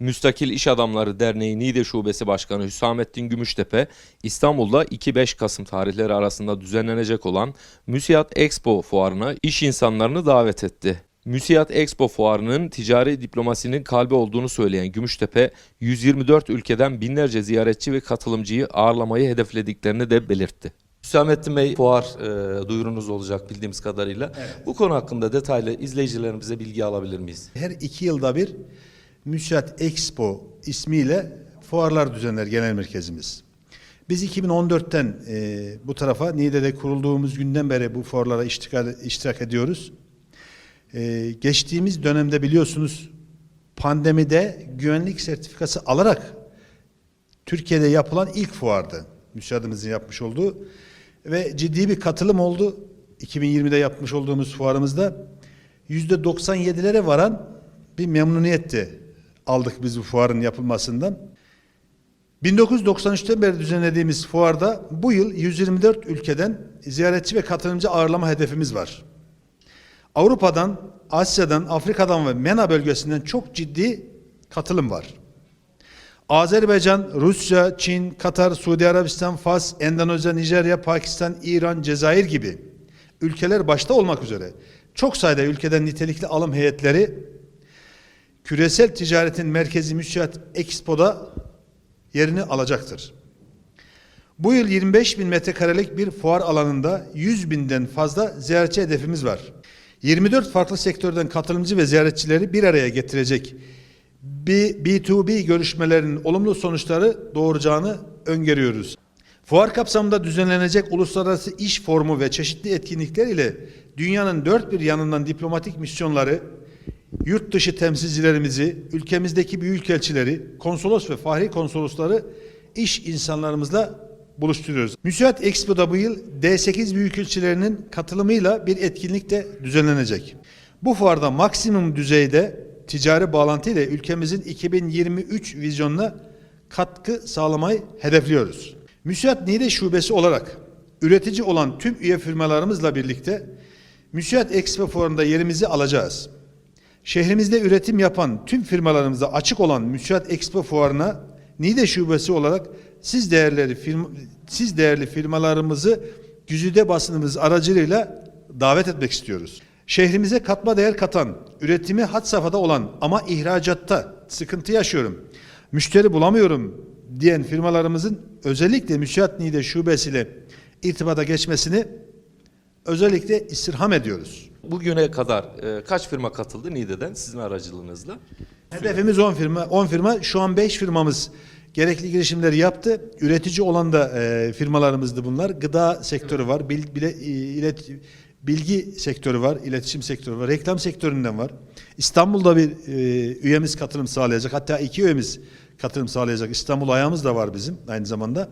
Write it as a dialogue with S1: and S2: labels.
S1: Müstakil İş Adamları Derneği Niğde Şubesi Başkanı Hüsamettin Gümüştepe, İstanbul'da 2-5 Kasım tarihleri arasında düzenlenecek olan Müsiyat Expo fuarına iş insanlarını davet etti. Müsiyat Expo fuarının ticari diplomasinin kalbi olduğunu söyleyen Gümüştepe, 124 ülkeden binlerce ziyaretçi ve katılımcıyı ağırlamayı hedeflediklerini de belirtti. Hüsamettin Bey fuar e, duyurunuz olacak bildiğimiz kadarıyla. Bu konu hakkında detaylı izleyicilerimize bilgi alabilir miyiz?
S2: Her iki yılda bir Müsiyat Expo ismiyle fuarlar düzenler genel merkezimiz. Biz 2014'ten e, bu tarafa Niğde'de kurulduğumuz günden beri bu fuarlara iştirak, iştirak ediyoruz. E, geçtiğimiz dönemde biliyorsunuz pandemide güvenlik sertifikası alarak Türkiye'de yapılan ilk fuardı. Müsiyadımızın yapmış olduğu ve ciddi bir katılım oldu. 2020'de yapmış olduğumuz fuarımızda %97'lere varan bir memnuniyetti aldık biz bu fuarın yapılmasından. 1993'ten beri düzenlediğimiz fuarda bu yıl 124 ülkeden ziyaretçi ve katılımcı ağırlama hedefimiz var. Avrupa'dan, Asya'dan, Afrika'dan ve MENA bölgesinden çok ciddi katılım var. Azerbaycan, Rusya, Çin, Katar, Suudi Arabistan, Fas, Endonezya, Nijerya, Pakistan, İran, Cezayir gibi ülkeler başta olmak üzere çok sayıda ülkeden nitelikli alım heyetleri küresel ticaretin merkezi Müsiyat Expo'da yerini alacaktır. Bu yıl 25 bin metrekarelik bir fuar alanında 100 binden fazla ziyaretçi hedefimiz var. 24 farklı sektörden katılımcı ve ziyaretçileri bir araya getirecek B2B görüşmelerinin olumlu sonuçları doğuracağını öngörüyoruz. Fuar kapsamında düzenlenecek uluslararası iş formu ve çeşitli etkinlikler ile dünyanın dört bir yanından diplomatik misyonları, yurt dışı temsilcilerimizi, ülkemizdeki büyükelçileri, konsolos ve fahri konsolosları iş insanlarımızla buluşturuyoruz. Müsait Expo'da bu yıl D8 büyükelçilerinin katılımıyla bir etkinlik de düzenlenecek. Bu fuarda maksimum düzeyde ticari bağlantı ile ülkemizin 2023 vizyonuna katkı sağlamayı hedefliyoruz. Müsait Niğde Şubesi olarak üretici olan tüm üye firmalarımızla birlikte Müsait Expo Fuarı'nda yerimizi alacağız. Şehrimizde üretim yapan tüm firmalarımıza açık olan Müsait Expo Fuarı'na Niğde Şubesi olarak siz değerli firma, siz değerli firmalarımızı güzide basınımız aracılığıyla davet etmek istiyoruz. Şehrimize katma değer katan, üretimi had safhada olan ama ihracatta sıkıntı yaşıyorum, müşteri bulamıyorum diyen firmalarımızın özellikle Müsiyat Niğde şubesiyle irtibata geçmesini özellikle istirham ediyoruz.
S1: Bugüne kadar e, kaç firma katıldı Niğde'den sizin aracılığınızla?
S2: Hedefimiz 10 firma. 10 firma. Şu an 5 firmamız gerekli girişimleri yaptı. Üretici olan da e, firmalarımızdı bunlar. Gıda sektörü var. Bil, bile, ilet, bilgi sektörü var. iletişim sektörü var. Reklam sektöründen var. İstanbul'da bir e, üyemiz katılım sağlayacak. Hatta iki üyemiz katılım sağlayacak. İstanbul ayağımız da var bizim aynı zamanda.